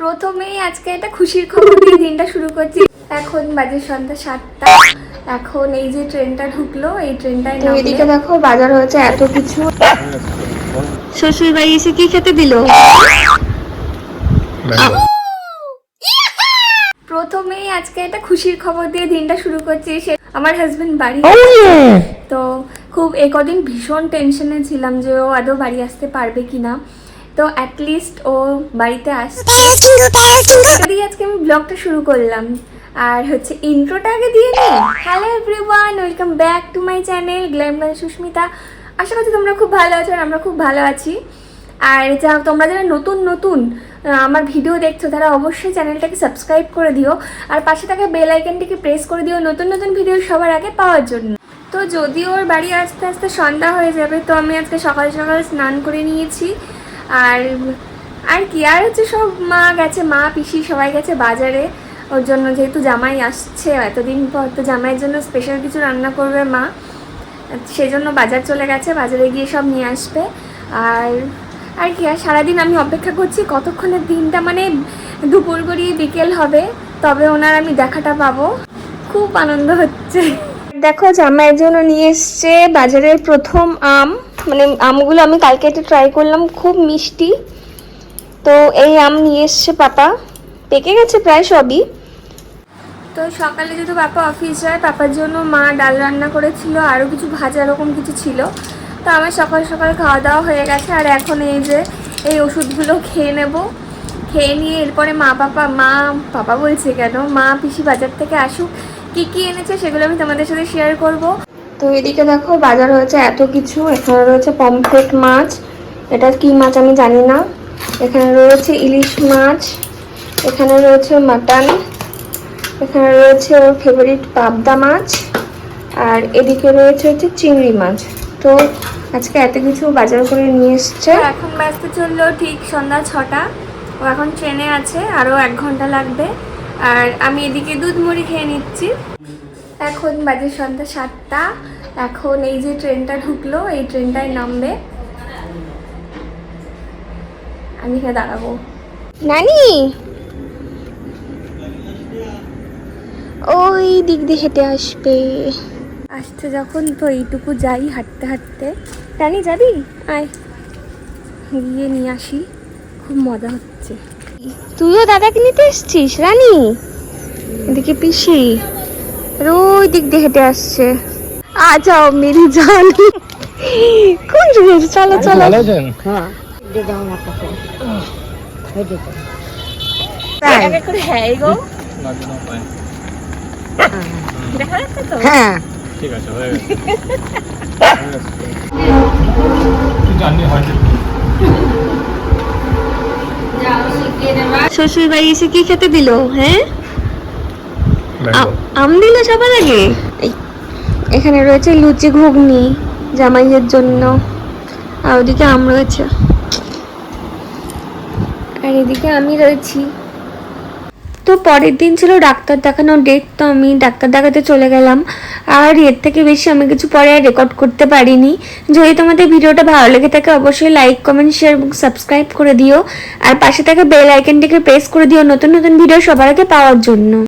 প্রথমেই আজকে একটা খুশির খবর দিয়ে দিনটা শুরু করছি। এখন বাজে সন্ধ্যা সাতটা। এখন এই যে ট্রেনটা ঢুকলো এই ট্রেনটায় এদিকে দেখো বাজার হয়েছে এত কিছু। শ্বশুর বাড়ি এসে কি খেতে দিল? প্রথমেই আজকে একটা খুশির খবর দিয়ে দিনটা শুরু করছি। সে আমার হাজবেন্ড বাড়ি তো খুব এ কদিন ভীষণ টেনশনে ছিলাম যে ও আদৌ বাড়ি আসতে পারবে কিনা। তো অ্যাটলিস্ট ও বাড়িতে আসছে দিয়ে আজকে আমি ব্লগটা শুরু করলাম। আর হচ্ছে ইন্ট্রোটা আগে দিয়ে নিই। Hello everyone welcome back to my channel glam by Susmita আশা করছি তোমরা খুব ভালো আছো আর আমরা খুব ভালো আছি। আর যা তোমরা যারা নতুন নতুন আমার ভিডিও দেখছ, তারা অবশ্যই চ্যানেলটাকে সাবস্ক্রাইব করে দিও। আর পাশে থাকা বেল আইকনটিকে প্রেস করে দিও নতুন নতুন ভিডিও সবার আগে পাওয়ার জন্য। তো যদি ওর বাড়ি আস্তে আস্তে সন্ধ্যা হয়ে যাবে, তো আমি আজকে সকাল সকাল স্নান করে নিয়েছি। আর আর কি, আর হচ্ছে সব মা গেছে, মা, পিসি সবাই গেছে বাজারে। ওর জন্য যেহেতু জামাই আসছে, এতদিন পর তো জামাইয়ের জন্য স্পেশাল কিছু রান্না করবে মা। সেজন্য বাজার চলে গেছে, বাজারে গিয়ে সব নিয়ে আসবে। আর আর কি, আর সারাদিন আমি অপেক্ষা করছি কতক্ষণের দিনটা মানে দুপুর গড়িয়ে বিকেল হবে, তবে ওনার আমি দেখাটা পাবো। খুব আনন্দ হচ্ছে। দেখো, জামাইয়ের জন্য নিয়ে এসছে বাজারের প্রথম আম। মানে আমগুলো আমি কালকে এটা ট্রাই করলাম, খুব মিষ্টি। তো এই আম নিয়ে এসছে পাপা। পেকে গেছে প্রায় সবই। তো সকালে যেহেতু পাপা অফিস যায়, পাপার জন্য মা ডাল রান্না করেছিল, আরও কিছু ভাজা, এরকম কিছু ছিল। তো আমার সকাল সকাল খাওয়া দাওয়া হয়ে গেছে, আর এখন এই যে এই ওষুধগুলো খেয়ে নেব। খেয়ে নিয়ে এরপরে মা, পাপা মা, পাপা বলছে কেন, মা পিসি বাজার থেকে আসুক, কী কী এনেছে সেগুলো আমি তোমাদের সাথে শেয়ার করব। তো এদিকে দেখো বাজার হয়েছে এত কিছু। এখানে রয়েছে পমফ্রেট মাছ। এটা কি মাছ আমি জানি না। এখানে রয়েছে ইলিশ মাছ। এখানে রয়েছে মাটন। এখানে রয়েছে ওর ফেভারিট পাবদা মাছ। আর এদিকে রয়েছে হচ্ছে চিংড়ি মাছ। তো আজকে এত কিছু বাজার করে নিয়ে এসছে। এখন ব্যস্ত চলল ঠিক সন্ধ্যা ছটা। ও এখন ট্রেনে আছে, আরও এক ঘণ্টা লাগবে। আর আমি এদিকে দুধ মুড়ি খেয়ে নিচ্ছি। এখন বাজে সন্ধ্যা সাতটা। এখন এই যে ট্রেনটা ঢুকলো এই ট্রেনটায় নামবে। আমি এখানে দাঁড়াবো। নানি! ওই দিক দিয়ে হেঁটে আসবে। আসতে যখন তো এইটুকু যাই হাঁটতে হাঁটতে। রানি যাবি? আয়। গিয়ে নিয়ে আসি। খুব মজা হচ্ছে। তুইও দাদাকে নিতে এসছিস? রানী? এদিকে পিসি। আর ওই দিক দিয়ে হেঁটে আসছে। আ যাও মেরি জান কোন জিনিস চলো চলো। ভালো আছেন? তাই? হ্যাঁ। গো নাকি না পায় দেখা যাচ্ছে তো। হ্যাঁ ঠিক আছে হয়ে গেছে। হয়ে শ্বশুর বাড়ি এসে কি খেতে দিল হ্যাঁ? আম দিল সবার আগে? এই, এখানে রয়েছে লুচি ঘুগনি জামাইয়ের জন্য। আর ওদিকে আম রয়েছে। আর এদিকে আমি রয়েছি। তো পরের দিন ছিল ডাক্তার দেখানোর ডেট তো আমি ডাক্তার দেখাতে চলে গেলাম। আর এর থেকে বেশি আমি কিছু পরে আর রেকর্ড করতে পারিনি। যদি তোমাদের ভিডিওটা ভালো লেগে থাকে, অবশ্যই লাইক কমেন্ট শেয়ার এবং সাবস্ক্রাইব করে দিও। আর পাশে থাকা বেল আইকনটিকে প্রেস করে দিও নতুন নতুন ভিডিও সবার আগে পাওয়ার জন্য।